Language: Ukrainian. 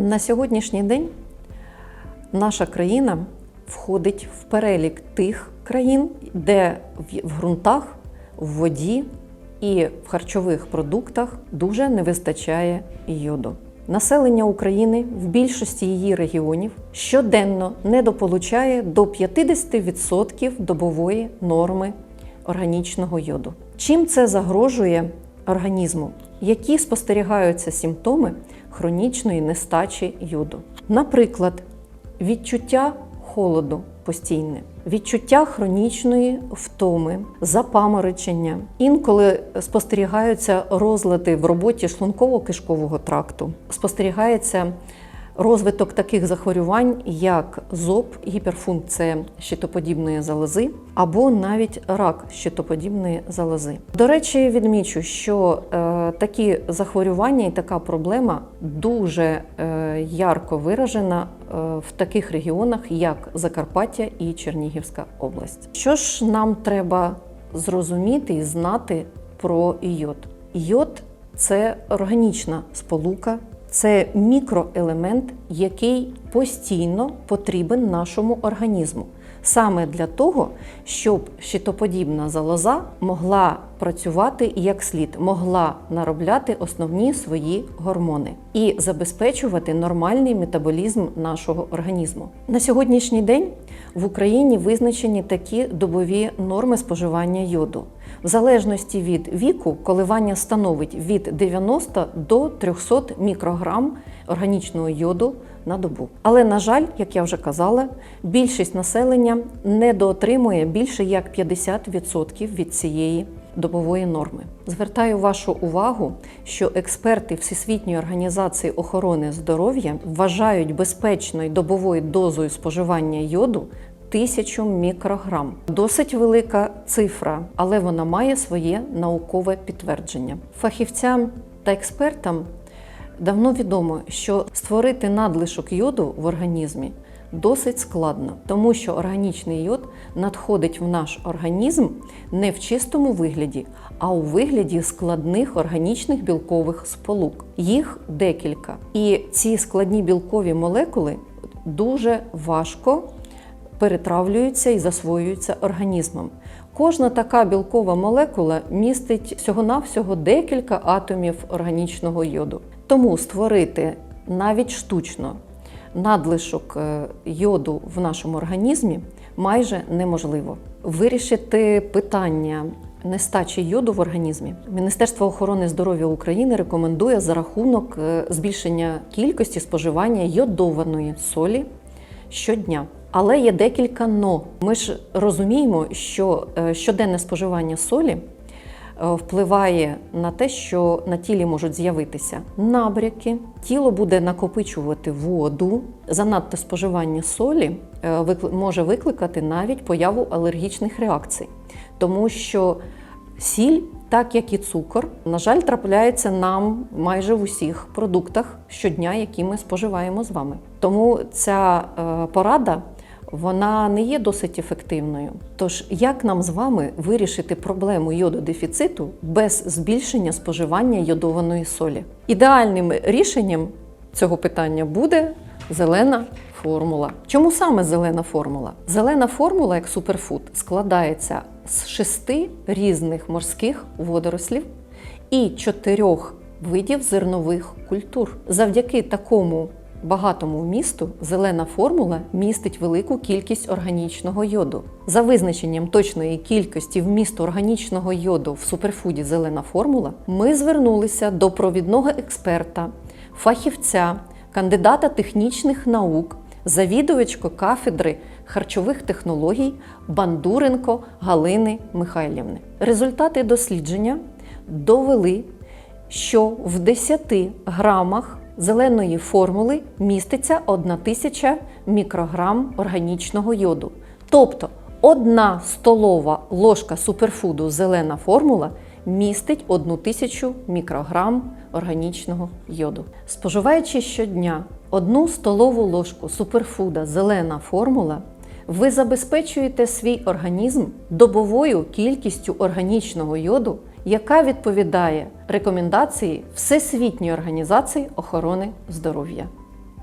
На сьогоднішній день наша країна входить в перелік тих країн, де в- ґрунтах, в воді і в харчових продуктах дуже не вистачає йоду. Населення України в більшості її регіонів щоденно недополучає до 50% добової норми органічного йоду. Чим це загрожує організму? Які спостерігаються симптоми хронічної нестачі йоду? Наприклад, відчуття холоду постійне, відчуття хронічної втоми, запаморочення. Інколи спостерігаються розлади в роботі шлунково-кишкового тракту, спостерігається розвиток таких захворювань, як ЗОП, гіперфункція щитоподібної залози або навіть рак щитоподібної залози. До речі, відмічу, що е, такі захворювання і така проблема дуже е, ярко виражена е, в таких регіонах, як Закарпаття і Чернігівська область. Що ж нам треба зрозуміти і знати про йод? Йод це органічна сполука, це мікроелемент, який постійно потрібен нашому організму. Саме для того, щоб щитоподібна залоза могла працювати як слід, могла наробляти основні свої гормони і забезпечувати нормальний метаболізм нашого організму. На сьогоднішній день в Україні визначені такі добові норми споживання йоду. В залежності від віку коливання становить від 90 до 300 мікрограм органічного йоду на добу. Але, на жаль, як я вже казала, більшість населення недоотримує більше як 50% від цієї добової норми. Звертаю вашу увагу, що експерти Всесвітньої організації охорони здоров'я вважають безпечною добовою дозою споживання йоду тисячу мікрограм. Досить велика цифра, але вона має своє наукове підтвердження. Фахівцям та експертам давно відомо, що створити надлишок йоду в організмі досить складно, тому що органічний йод надходить в наш організм не в чистому вигляді, а у вигляді складних органічних білкових сполук. Їх декілька. І ці складні білкові молекули дуже важко перетравлюються і засвоюються організмом. Кожна така білкова молекула містить всього-навсього декілька атомів органічного йоду. Тому створити навіть штучно надлишок е, йоду в нашому організмі майже неможливо. Вирішити питання нестачі йоду в організмі Міністерство охорони здоров'я України рекомендує за рахунок е, збільшення кількості споживання йодованої солі щодня. Але є декілька но. Ми ж розуміємо, що е, щоденне споживання солі впливає на те, що на тілі можуть з'явитися набряки, тіло буде накопичувати воду. Занадто споживання солі е, може викликати навіть появу алергічних реакцій, тому що сіль, так як і цукор, на жаль, трапляється нам майже в усіх продуктах щодня, які ми споживаємо з вами. Тому ця е, порада вона не є досить ефективною. Тож, як нам з вами вирішити проблему йододефіциту без збільшення споживання йодованої солі? Ідеальним рішенням цього питання буде зелена формула. Чому саме зелена формула? Зелена формула, як суперфуд, складається з шести різних морських водорослів і чотирьох видів зернових культур. Завдяки такому багатому вмісту зелена формула містить велику кількість органічного йоду. За визначенням точної кількості вмісту органічного йоду в суперфуді зелена формула, ми звернулися до провідного експерта, фахівця, кандидата технічних наук, завідувачко кафедри харчових технологій Бандуренко Галини Михайлівни. Результати дослідження довели, що в 10 грамах зеленої формули міститься 1 тисяча мікрограм органічного йоду. Тобто одна столова ложка суперфуду зелена формула містить 1 тисячу мікрограм органічного йоду. Споживаючи щодня одну столову ложку суперфуда зелена формула, ви забезпечуєте свій організм добовою кількістю органічного йоду, яка відповідає рекомендації Всесвітньої організації охорони здоров'я.